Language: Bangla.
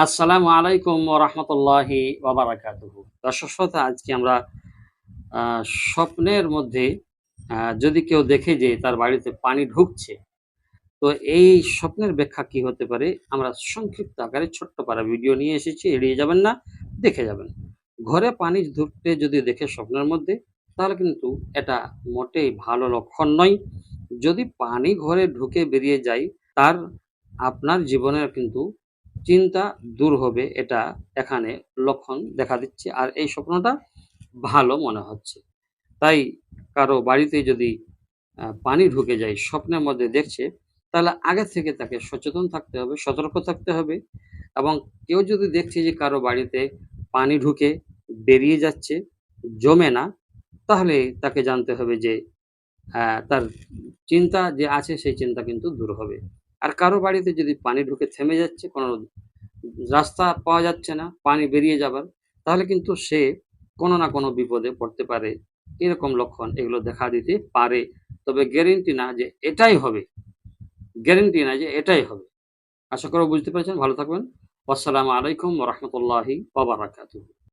আসসালামু আলাইকুম রহমতুল্লাহি ওবরাকাতুহু দর্শক শ্রোতা, আজকে আমরা স্বপ্নের মধ্যে যদি কেউ দেখে যে তার বাড়িতে পানি ঢুকছে, তো এই স্বপ্নের ব্যাখ্যা কি হতে পারে? আমরা সংক্ষিপ্ত আকারে ছোট্ট পারা ভিডিও নিয়ে এসেছি, এড়িয়ে যাবেন না, দেখে যাবেন। ঘরে পানি ঢুকতে যদি দেখে স্বপ্নের মধ্যে, তাহলে কিন্তু এটা মোটেই ভালো লক্ষণ নয়। যদি পানি ঘরে ঢুকে বেরিয়ে যায়, তার আপনার জীবনের কিন্তু চিন্তা দূর হবে, এটা এখানে লক্ষণ দেখা দিচ্ছে। আর এই স্বপ্নটা ভালো মনে হচ্ছে। তাই কারও বাড়িতে যদি পানি ঢুকে যায়, স্বপ্নের মধ্যে দেখছে, তাহলে আগে থেকে তাকে সচেতন থাকতে হবে, সতর্ক থাকতে হবে এবং কেউ যদি দেখছে যে কারও বাড়িতে পানি ঢুকে বেরিয়ে যাচ্ছে, জমে না, তাহলে তাকে জানতে হবে যে তার চিন্তা যে আছে, সেই চিন্তা কিন্তু দূর হবে। আর কারও বাড়িতে যদি পানি ঢুকে থেমে যাচ্ছে, কোনো রাস্তা পাওয়া যাচ্ছে না, পানি বেরিয়ে যাবার, তাহলে কিন্তু সে কোনো না কোনো বিপদে পড়তে পারে। এরকম লক্ষণ এগুলো দেখা দিতে পারে। তবে গ্যারেন্টি না যে এটাই হবে। গ্যারেন্টি না যে এটাই হবে। আশা করি বুঝতে পেরেছেন। ভালো থাকবেন। আসসালামু আলাইকুম রহমতুল্লাহি ওবরাকাতুহু